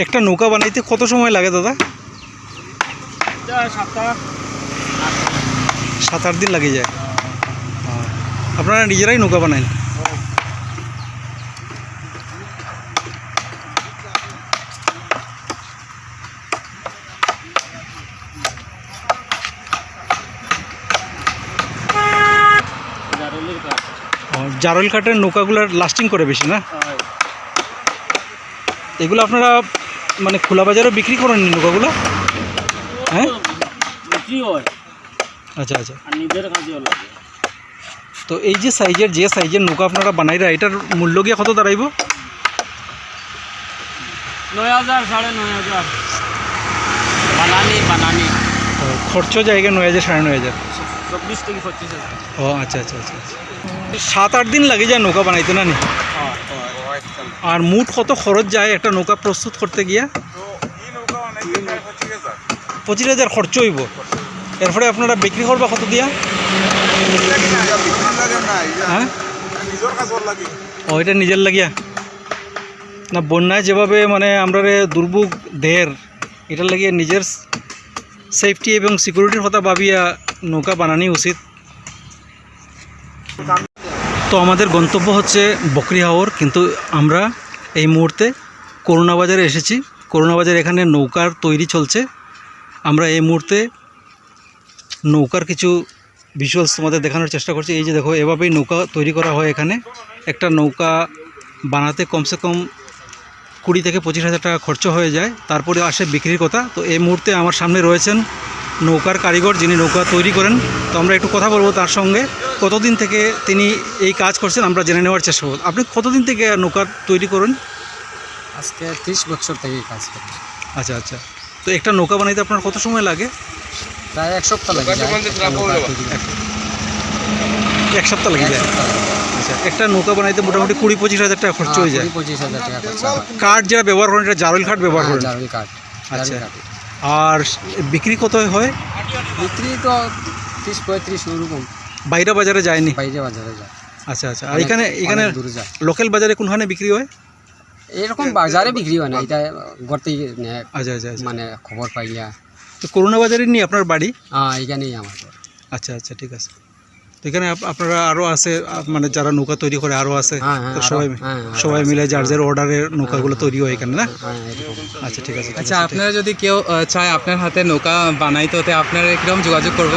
একটা নৌকা বানাইতে কত সময় লাগে দাদা? সাত আট দিন লাগে যায়। আপনারা নিজেরাই নৌকা বানাইন? জারল কাঠের নৌকাগুলোর লাস্টিং করে বেশি না? এগুলো আপনারা মানে খোলা বাজারেও বিক্রি করেন নৌকাগুলো হ্যাঁ হয়? আচ্ছা আচ্ছা। তো এই যে সাইজের যে সাইজের নৌকা আপনারা বানাইরা এটার মূল্য গিয়ে কত দাঁড়াইব? নয় হাজার সাড়ে নয় হাজার বানানি বানানি খরচ জায়গা নয় হাজার সাড়ে নয় হাজার। চব্বিশ থেকে পঁচিশ হাজার। ও আচ্ছা আচ্ছা আচ্ছা আচ্ছা। সাত আট দিন লাগে যায় নৌকা বানাইতে না নি? আর মুঠ কত খরচ যায় একটা নৌকা প্রস্তুত করতে গিয়া? পঁচিশ হাজার খরচ হইব। এরপরে আপনারা বিক্রি করবা কত দিয়া? হ্যাঁ? ও, এটা নিজের লাগিয়া? না, বন্যায় যেভাবে মানে আমরা দুর্ভোগ দের এটা লাগিয়ে নিজের সেফটি এবং সিকিউরিটির কথা ভাবিয়া নৌকা বানানি উচিত। তো আমাদের গন্তব্য হচ্ছে বকরি হাওর কিন্তু আমরা এই মুহূর্তে করোনা বাজারে এসেছি। করোনা বাজার এখানে নৌকার তৈরি চলছে। আমরা এই মুহূর্তে নৌকার কিছু ভিজুয়ালস তোমাদের দেখানোর চেষ্টা করছি। এই যে দেখো, এভাবেই নৌকা তৈরি করা হয় এখানে। একটা নৌকা বানাতে কমসে কম কুড়ি থেকে পঁচিশ হাজার টাকা খরচ হয়ে যায়। তারপরে আসে বিক্রির কথা। তো এই মুহূর্তে আমার সামনে রয়েছেন নৌকার কারিগর যিনি নৌকা তৈরি করেন তো আমরা একটু কথা বলব তার সঙ্গে। কতদিন থেকে তিনি এই কাজ করছেন আমরা জেনে নেওয়ার চেষ্টা করব। আপনি কতদিন থেকে নৌকা তৈরি করেন? আজকে ত্রিশ বছর থেকে কাজ করি। আচ্ছা আচ্ছা। তো একটা নৌকা বানাইতে আপনার কত সময় লাগে? প্রায় এক সপ্তাহ লাগে যায়। এক সপ্তাহ লাগে যায়। আচ্ছা একটা নৌকা বানাইতে মোটামুটি কুড়ি পঁচিশ হাজার টাকা খরচ হয়ে যায়। কুড়ি পঁচিশ হাজার টাকা খরচা হয়। কাঠ যেটা ব্যবহার করেন এটা জারল কাঠ ব্যবহার হ্যাঁ, করেন? জারুলি কাঠ। আচ্ছা। আর বিক্রি কত হয়? বিক্রি তো তিরিশ পঁয়ত্রিশ ওরকম। বাইরে বাজারে যায়নি? বাইরে বাজারে যায়। আচ্ছা আচ্ছা। আর এখানে এখানে লোকাল বাজারে কোনখানে বিক্রি হয়? এরকম বাজারে বিক্রি হয় না এটা গড়তেই আচ্ছা আচ্ছা আচ্ছা। মানে খবর পাইয়া তো করোনা বাজারে নিয়ে আপনার বাড়ি? হ্যাঁ এখানেই আমার আচ্ছা আচ্ছা ঠিক আছে। এখানে আপনারা আরও আছে মানে যারা নৌকা তৈরি করে আরও আছে হ্যাঁ হ্যাঁ আরো- সবাই হ্যাঁ, সবাই মিলে যার যার অর্ডারের নৌকাগুলো তৈরি হয় এখানে না? আচ্ছা ঠিক আছে আচ্ছা আপনারা যদি কেউ চায় আপনার হাতে নৌকা বানাইতে হতে আপনারা কীরকম যোগাযোগ করব?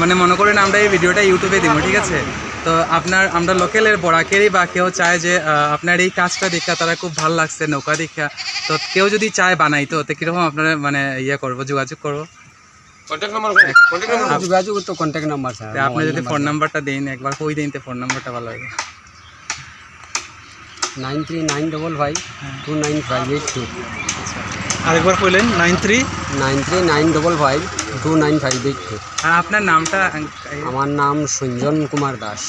মানে মনে করেন আমরা এই ভিডিওটা ইউটিউবে দিব ঠিক আছে? তো আপনার আমরা লোকালের বড়াকেরই বা কেউ চায় যে আপনার এই কাজটা দেখা তারা খুব ভালো লাগছে নৌকা দেখা তো কেউ যদি চায় বানাইতে হতে কীরকম আপনারা মানে ইয়ে করব যোগাযোগ করব? নাম্বার আপনি যদি ফোন নাম্বারটা দিন একবার কই দিন ফোন নাম্বারটা ভালো হবে। Nine nine double five two nine five eight কইলেন nine nine nine double five two nine five eight আর আপনার নামটা আমার নাম সঞ্জন কুমার দাস।